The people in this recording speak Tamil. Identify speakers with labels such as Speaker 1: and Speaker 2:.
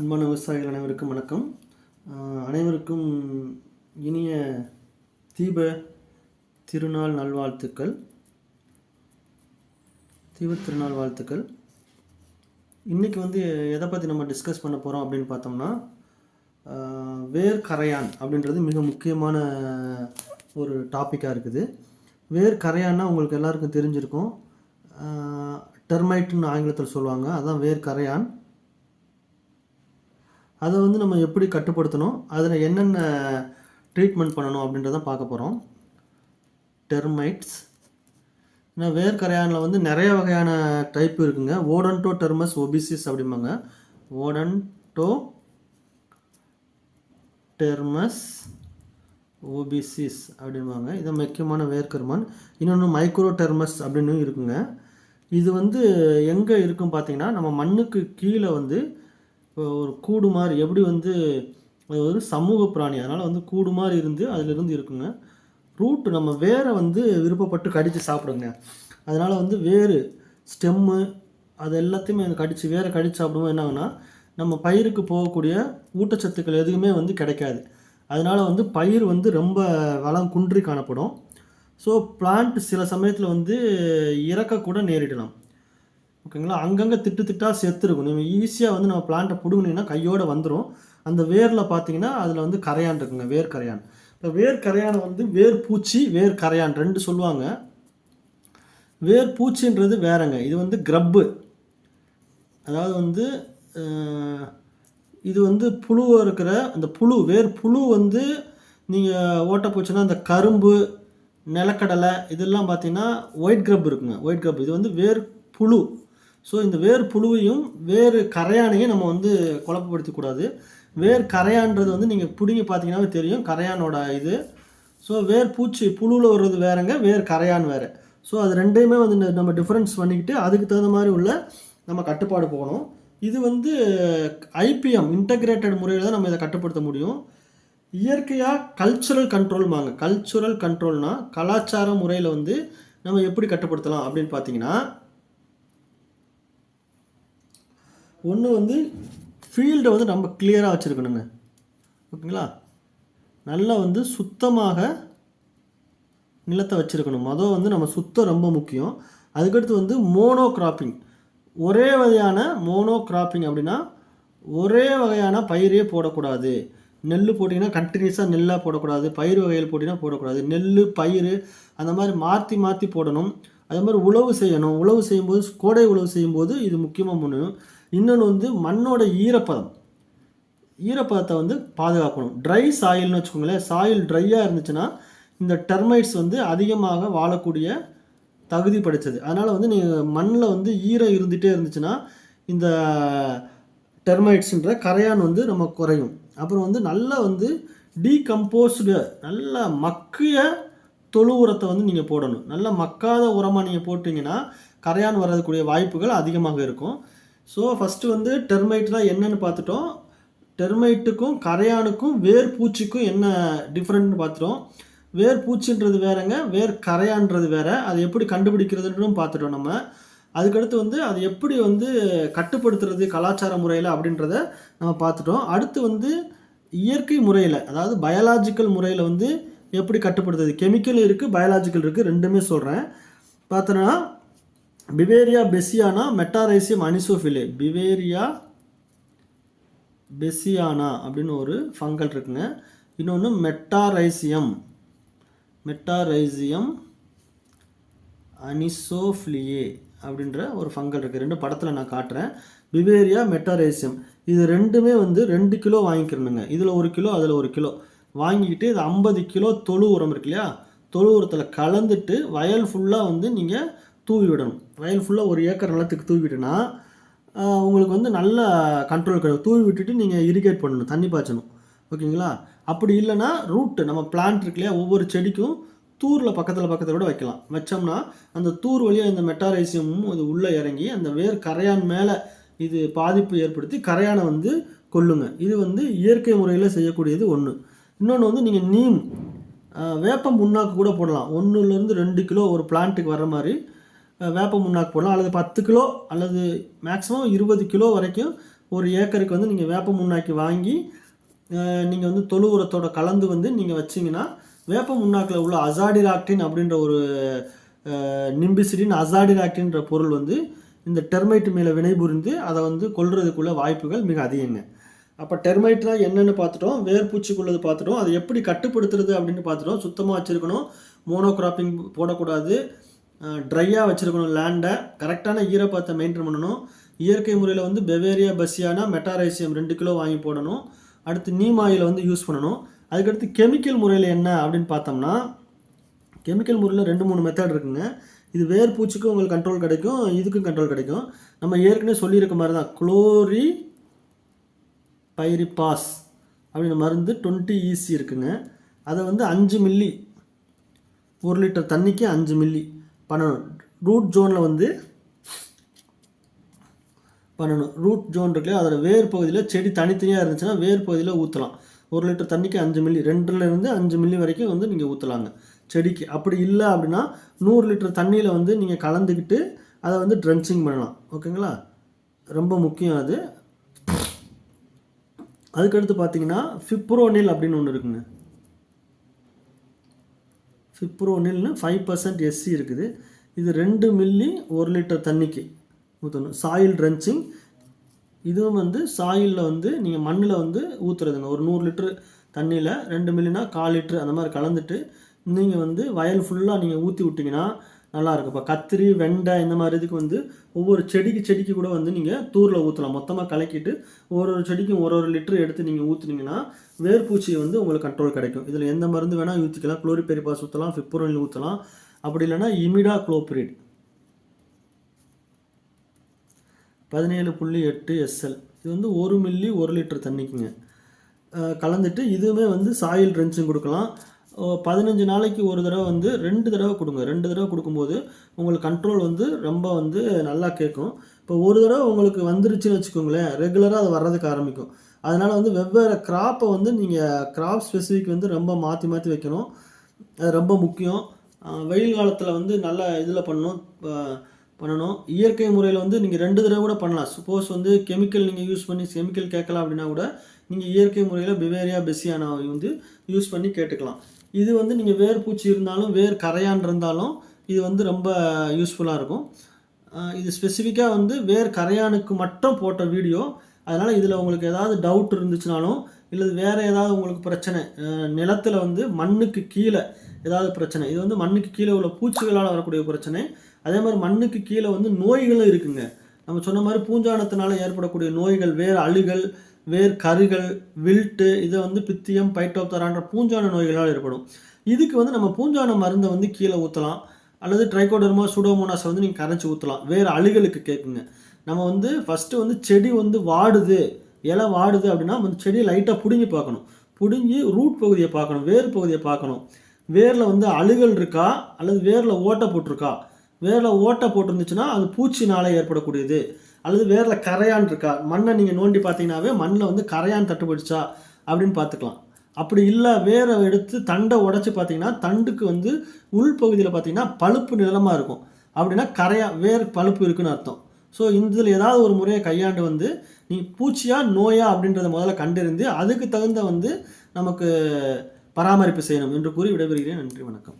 Speaker 1: அன்பான விவசாயிகள் அனைவருக்கும் வணக்கம். அனைவருக்கும் இனிய தீப திருநாள் நல்வாழ்த்துக்கள். தீப திருநாள் வாழ்த்துக்கள். இன்றைக்கி வந்து எதை பற்றி நம்ம டிஸ்கஸ் பண்ண போகிறோம் அப்படின்னு பார்த்தோம்னா வேர் கரையான் அப்படின்றது மிக முக்கியமான ஒரு டாப்பிக்காக இருக்குது. வேர் கரையான்னா உங்களுக்கு எல்லாருக்கும் தெரிஞ்சிருக்கும். டெர்மைட்டுன்னு ஆங்கிலத்தில் சொல்லுவாங்க. அதுதான் வேர் கரையான் அதை வந்து நம்ம எப்படி கட்டுப்படுத்தணும்? அதில் என்னென்ன ட்ரீட்மெண்ட் பண்ணணும் அப்படின்றத பார்க்க போகிறோம் டெர்மைட்ஸ் ஏன்னா வேர்க்கரையானில் வந்து நிறைய வகையான டைப் இருக்குங்க. ஓடன்டோ டெர்மஸ் ஒபிசிஸ் அப்படிம்பாங்க. ஓடன்டோ டெர்மஸ் ஓபிசிஸ் அப்படிம்பாங்க. இது முக்கியமான வேர்க்கருமான். இன்னொன்று மைக்ரோ டெர்மஸ் அப்படின்னு இருக்குங்க. இது வந்து எங்கே இருக்கும் பார்த்தீங்கன்னா நம்ம மண்ணுக்கு கீழே வந்து இப்போ ஒரு கூடு மாதிரி எப்படி வந்து அது ஒரு சமூக பிராணி அதனால் வந்து கூடு மாதிரி இருந்து அதிலிருந்து இருக்குங்க. ரூட் நம்ம வேரை வந்து விருப்பப்பட்டு கடித்து சாப்பிடுங்க. அதனால் வந்து வேறு ஸ்டெம்மு அது எல்லாத்தையுமே கடித்து வேரை கடித்து சாப்பிடும்போது என்ன நம்ம பயிருக்கு போகக்கூடிய ஊட்டச்சத்துக்கள் எதுவுமே வந்து கிடைக்காது. அதனால் வந்து பயிர் வந்து ரொம்ப வளம் குன்றி காணப்படும். ஸோ பிளான்ட் சில சமயத்தில் வந்து இறக்கக்கூட நேரிடலாம். ஓகேங்களா? அங்கங்கே திட்டு திட்டாக செத்துருக்கும் நீங்கள் ஈஸியாக வந்து நம்ம பிளான்ட்டை பிடுங்கினீங்கன்னா கையோடு வந்துடும் அந்த வேரில் பார்த்தீங்கன்னா அதில் வந்து கரையான் இருக்குங்க. வேர் கரையான். இப்போ வேர் கரையானை வந்து வேர் பூச்சி வேர் கரையான் ரெண்டு சொல்லுவாங்க. வேர் பூச்சின்றது வேறங்க. இது வந்து கிரப்பு அதாவது வந்து இது வந்து புழு இருக்கிற அந்த புழு வேர் புழு வந்து நீங்கள் ஓட்டப்பூச்சின்னா அந்த கரும்பு நிலக்கடலை இதெல்லாம் பார்த்தீங்கன்னா ஒயிட் கிரப் இருக்குங்க. ஒயிட் கிரப் இது வந்து வேர் புழு. ஸோ இந்த வேர் புழுவையும் வேறு கரையானையும் நம்ம வந்து குழப்பப்படுத்தக்கூடாது. வேர் கரையான்றது வந்து நீங்கள் பிடிங்கி பார்த்தீங்கன்னாவே தெரியும். கரையானோட இது. ஸோ வேர் பூச்சி புழுவில் வர்றது வேறங்க வேர் கரையான் வேறு. ஸோ அது ரெண்டையுமே வந்து நம்ம டிஃப்ரென்ஸ் பண்ணிக்கிட்டு அதுக்கு தகுந்த மாதிரி உள்ள நம்ம கட்டுப்பாடு போகணும். இது வந்து ஐபிஎம் இன்டகிரேட்டட் முறையில் தான் நம்ம இதை கட்டுப்படுத்த முடியும். இயற்கையாக கல்ச்சுரல் கண்ட்ரோல்மாங்க கல்ச்சுரல் கண்ட்ரோல்னால் கலாச்சார முறையில் வந்து நம்ம எப்படி கட்டுப்படுத்தலாம் அப்படின்னு பார்த்தீங்கன்னா ஒன்று வந்து ஃபீல்டை வந்து நம்ம கிளியராக வச்சுருக்கணுங்க. ஓகேங்களா? நல்லா வந்து சுத்தமாக நிலத்தை வச்சுருக்கணும். மொதல் வந்து நம்ம சுத்தம் ரொம்ப முக்கியம். அதுக்கடுத்து வந்து மோனோ கிராப்பிங் ஒரே வகையான மோனோ கிராப்பிங் அப்படின்னா ஒரே வகையான பயிரே போடக்கூடாது. நெல் போட்டிங்கன்னா கண்டினியூஸாக நெல்லாக போடக்கூடாது. பயிர் வகைகள் போட்டிங்கன்னா போடக்கூடாது. நெல் பயிர் அந்த மாதிரி மாற்றி மாற்றி போடணும். அதே மாதிரி உழவு செய்யணும். உழவு செய்யும்போது கோடை உழவு செய்யும்போது இது முக்கியமாக முன்னும் இன்னொன்று வந்து மண்ணோட ஈரப்பதம். ஈரப்பதத்தை வந்து பாதுகாக்கணும். ட்ரை சாயில்னு வச்சுக்கோங்களேன் சாயில் ட்ரையாக இருந்துச்சுன்னா இந்த டெர்மைட்ஸ் வந்து அதிகமாக வாழக்கூடிய தகுதி படைச்சது அதனால் வந்து நீங்கள் மண்ணில் வந்து ஈரம் இருந்துகிட்டே இருந்துச்சுன்னா இந்த டெர்மைட்ஸுன்ற கரையான் வந்து நம்ம குறையும். அப்புறம் வந்து நல்லா வந்து டீகம்போஸ்டு நல்லா மக்கிய தொழு உரத்தை வந்து நீங்கள் போடணும். நல்லா மக்காத உரமாக நீங்கள் போட்டிங்கன்னா கரையான் வர்றதுக்குரிய வாய்ப்புகள் அதிகமாக இருக்கும். ஸோ ஃபஸ்ட்டு வந்து டெர்மைட்லாம் என்னன்னு பார்த்துட்டோம். டெர்மைட்டுக்கும் கரையானுக்கும் வேர் பூச்சிக்கும் என்ன டிஃப்ரெண்ட்னு பார்த்துட்டோம். வேர் பூச்சின்றது வேறங்க வேர் கரையான்றது வேற. அது எப்படி கண்டுபிடிக்கிறதுன்றும் பார்த்துட்டோம் நம்ம. அதுக்கடுத்து வந்து அது எப்படி வந்து கட்டுப்படுத்துறது கலாச்சார முறையில் அப்படின்றத நம்ம பார்த்துட்டோம். அடுத்து வந்து இயற்கை முறையில் அதாவது பயாலாஜிக்கல் முறையில் வந்து எப்படி கட்டுப்படுத்துறது? கெமிக்கல் இருக்குது பயாலாஜிக்கல் இருக்குது ரெண்டுமே சொல்கிறேன் பார்த்தோன்னா Beauveria bassiana Metarhizium anisopliae. Beauveria bassiana அப்படின்னு ஒரு ஃபங்கல் இருக்குங்க. இன்னொன்று மெட்டாரைசியம். மெட்டாரைசியம் அனிசோஃப்ளியே அப்படின்ற ஒரு ஃபங்கல் இருக்குது ரெண்டு படத்தில் நான் காட்டுறேன். Beauveria Metarhizium. இது ரெண்டுமே வந்து ரெண்டு கிலோ வாங்கிக்கிறணுங்க இதில் ஒரு கிலோ அதில் ஒரு கிலோ. வாங்கிக்கிட்டு இது ஐம்பது கிலோ தொழு உரம் இருக்கு இல்லையா? தொழு உரத்தில் கலந்துட்டு வயல் ஃபுல்லாக வந்து நீங்கள் தூவி விடணும். வயல் ஃபுல்லாக ஒரு ஏக்கர் நிலத்துக்கு தூவி உங்களுக்கு வந்து நல்ல கண்ட்ரோல் கிடைக்கும். தூவி விட்டுட்டு நீங்கள் இரிகேட் பண்ணணும் தண்ணி பாய்ச்சணும். ஓகேங்களா? அப்படி இல்லைன்னா ரூட்டு நம்ம பிளான்ட் இருக்கு இல்லையா ஒவ்வொரு செடிக்கும் தூரில் பக்கத்தில் பக்கத்தில் கூட வைக்கலாம். வச்சோம்னா அந்த தூர் வழியாக இந்த மெட்டாரைசியமும் அது உள்ளே இறங்கி அந்த வேர் கரையான் மேலே இது பாதிப்பு ஏற்படுத்தி கரையானை வந்து கொல்லுங்க. இது வந்து இயற்கை முறையில் செய்யக்கூடியது ஒன்று இன்னொன்று வந்து நீங்கள் நீம் வேப்பம் புண்ணாக்கு கூட போடலாம். ஒன்றுலேருந்து ரெண்டு கிலோ ஒரு பிளான்ட்டுக்கு வர மாதிரி வேப்ப முன்னாக்கு போடலாம். அல்லது பத்து கிலோ அல்லது மேக்ஸிமம் இருபது கிலோ வரைக்கும் ஒரு ஏக்கருக்கு வந்து நீங்கள் வேப்ப முன்னாக்கி வாங்கி நீங்கள் வந்து தொழு உரத்தோட கலந்து வந்து நீங்கள் வச்சிங்கன்னா வேப்ப முன்னாக்கில் உள்ள அசாடிராக்டின் அப்படின்ற ஒரு நிம்பிசிடின் அசாடிராக்டின்ற பொருள் வந்து இந்த டெர்மைட் மேலே வினைபுரிந்து அதை வந்து கொள்றதுக்குள்ள வாய்ப்புகள் மிக அதிகங்க. அப்போ டெர்மைட்னா என்னென்னு பார்த்துட்டோம். வேர்பூச்சிக்குள்ளது பார்த்துட்டோம். அதை எப்படி கட்டுப்படுத்துறது அப்படின்னு பார்த்துட்டோம். சுத்தமாக வச்சுருக்கணும். மோனோக்ராப்பிங் போடக்கூடாது. ட்ரையாக வச்சுருக்கணும் லேண்டை கரெக்டான ஈரப்பத்தை மெயின்டைன் பண்ணணும். இயற்கை முறையில் வந்து பெவேரியா பஸ்ஸியானா மெட்டாரைசியம் ரெண்டு கிலோ வாங்கி போடணும். அடுத்து நீம் ஆயிலை வந்து யூஸ் பண்ணணும். அதுக்கடுத்து கெமிக்கல் முறையில் என்ன அப்படின்னு பார்த்தோம்னா கெமிக்கல் முறையில் ரெண்டு மூணு மெத்தட் இருக்குங்க. இது வேர் பூச்சிக்கும் உங்களுக்கு கண்ட்ரோல் கிடைக்கும் இதுக்கும் கண்ட்ரோல் கிடைக்கும். நம்ம ஏற்கனவே சொல்லியிருக்க மாதிரி தான் குளோரி பைரிபாஸ் அப்படின்ற மருந்து டுவெண்ட்டி ஈசி இருக்குங்க. அதை வந்து அஞ்சு மில்லி ஒரு லிட்டர் தண்ணிக்கு அஞ்சு மில்லி பண்ணணும். ரூட் ஜோனில் வந்து பண்ணணும். ரூட் ஜோன் இருக்குல்ல அதோட வேர் பகுதியில் செடி தனித்தனியாக இருந்துச்சுன்னா வேர் பகுதியில் ஊற்றலாம் ஒரு லிட்டர் தண்ணிக்கு அஞ்சு மில்லி ரெண்டுலேருந்து அஞ்சு மில்லி வரைக்கும் வந்து நீங்கள் ஊற்றலாங்க செடிக்கு. அப்படி இல்லை அப்படின்னா நூறு லிட்டர் தண்ணியில் வந்து நீங்கள் கலந்துக்கிட்டு அதை வந்து ட்ரென்ச்சிங் பண்ணலாம். ஓகேங்களா? ரொம்ப முக்கியம் அது. அதுக்கடுத்து பார்த்தீங்கன்னா ஃபிப்ரோனில் அப்படின்னு ஒன்று இருக்குங்க. ஃபிப்ரோனில்னு ஃபைவ் பர்சன்ட் எஸ்சி இருக்குது. இது ரெண்டு மில்லி ஒரு லிட்டர் தண்ணிக்கு ஊற்றணும் சாயில் ட்ரென்ச்சிங் இதுவும் வந்து சாயிலில் வந்து நீங்கள் மண்ணில் வந்து ஊற்றுறதுங்க ஒரு நூறு லிட்டரு தண்ணியில் ரெண்டு மில்லினா கால் லிட்ரு அந்த மாதிரி கலந்துட்டு நீங்கள் வந்து வயல் ஃபுல்லாக நீங்கள் ஊற்றி விட்டிங்கன்னா நல்லாயிருக்கும் இப்போ கத்திரி வெண்டை இந்த மாதிரி இதுக்கு வந்து ஒவ்வொரு செடிக்கு செடிக்கு கூட வந்து நீங்கள் தூரில் ஊற்றலாம் மொத்தமாக கலக்கிட்டு ஒரு ஒரு செடிக்கும் ஒரு ஒரு லிட்டர் எடுத்து நீங்கள் ஊற்றுனீங்கன்னா வேர்பூச்சி வந்து உங்களுக்கு கண்ட்ரோல் கிடைக்கும். இதில் எந்த மருந்து வேணால் ஊற்றிக்கலாம் குளோரிபெரிபாஸ் ஊற்றலாம் ஃபிப்ரோனில் ஊற்றலாம் அப்படி இல்லைன்னா இமிடா குளோபிரிட். பதினேழு புள்ளி எட்டு எஸ்எல் இது வந்து ஒரு மில்லி ஒரு லிட்டர் தண்ணிக்குங்க. கலந்துட்டு இதுவுமே வந்து சாயில் ட்ரென்ச்சும் கொடுக்கலாம். பதினஞ்சு நாளைக்கு ஒரு தடவை வந்து ரெண்டு தடவை கொடுங்க. ரெண்டு தடவை கொடுக்கும்போது உங்களுக்கு கண்ட்ரோல் வந்து ரொம்ப வந்து நல்லா கேட்கும். இப்போ ஒரு தடவை உங்களுக்கு வந்துருச்சுன்னு வச்சுக்கோங்களேன் ரெகுலராக அது வர்றதுக்கு ஆரம்பிக்கும். அதனால் வந்து வெவ்வேறு கிராப்பை வந்து நீங்கள் கிராப் ஸ்பெசிஃபிக் வந்து ரொம்ப மாற்றி மாற்றி வைக்கணும். அது ரொம்ப முக்கியம். வெயில் காலத்தில் வந்து நல்ல இதில் பண்ணணும் பண்ணணும். இயற்கை முறையில் வந்து நீங்கள் ரெண்டு தடவை கூட பண்ணலாம். சப்போஸ் வந்து கெமிக்கல் நீங்கள் யூஸ் பண்ணி கெமிக்கல் கேட்கலாம் அப்படின்னா கூட நீங்கள் இயற்கை முறையில் பிவேரியா பெசியானாவை வந்து யூஸ் பண்ணி கேட்டுக்கலாம். இது வந்து நீங்கள் வேர் பூச்சி இருந்தாலும் வேர் கரையான் இருந்தாலும் இது வந்து ரொம்ப யூஸ்ஃபுல்லாக இருக்கும். இது ஸ்பெசிஃபிக்காக வந்து வேர் கரையானுக்கு மட்டும் போட்ட வீடியோ அதனால் இதில் உங்களுக்கு ஏதாவது டவுட் இருந்துச்சுனாலும் இல்லை வேறு ஏதாவது உங்களுக்கு பிரச்சனை நிலத்தில் நிலத்துல வந்து மண்ணுக்கு கீழே ஏதாவது பிரச்சனை இது வந்து மண்ணுக்கு கீழே உள்ள பூச்சிகளால் வரக்கூடிய பிரச்சனை. அதே மாதிரி மண்ணுக்கு கீழே வந்து நோய்களும் இருக்குங்க. நம்ம சொன்ன மாதிரி பூஞ்சானத்தினால ஏற்படக்கூடிய நோய்கள் வேறு அழுகல் வேர் கருகள் வில்ட்டு இதை வந்து பித்தியம் பைட்டோப்தரான்ற பூஞ்சான நோய்களால் ஏற்படும். இதுக்கு வந்து நம்ம பூஞ்சான மருந்தை வந்து கீழே ஊற்றலாம் அல்லது ட்ரைகோடர்மா சுடோமோனாஸை வந்து நீங்கள் கரைச்சி ஊற்றலாம் வேறு அழுகலுக்கு கேட்குங்க நம்ம வந்து ஃபஸ்ட்டு வந்து செடி வந்து வாடுது. இலை வாடுது அப்படின்னா அந்த செடியை லைட்டாக பிடுங்கி பார்க்கணும். பிடுங்கி ரூட் பகுதியை பார்க்கணும் வேர் பகுதியை பார்க்கணும். வேரில் வந்து அழுகல் இருக்கா? அல்லது வேரில் ஓட்டை போட்டிருக்கா? வேரில் ஓட்டை போட்டிருந்துச்சுன்னா அது பூச்சினால் ஏற்படக்கூடியது. அல்லது வேரில் கரையான் இருக்கா? மண்ணை நீங்கள் நோண்டி பார்த்தீங்கன்னாவே மண்ணில் வந்து கரையான் தட்டுப்படுச்சா அப்படின்னு பார்த்துக்கலாம். அப்படி இல்லை வேரை எடுத்து தண்டை உடச்சி பார்த்தீங்கன்னா தண்டுக்கு வந்து உள்பகுதியில் பார்த்தீங்கன்னா பழுப்பு நிறமாக இருக்கும். அப்படின்னா கரையா வேர் பழுப்பு இருக்குன்னு அர்த்தம். ஸோ இதில் ஏதாவது ஒரு முறையை கையாண்டு வந்து நீ பூச்சியா நோயா அப்படின்றத முதல்ல கண்டறிந்து அதுக்கு தகுந்த வந்து நமக்கு பராமரிப்பு செய்யணும் என்று கூறி விடைபெறுகிறேன். நன்றி வணக்கம்.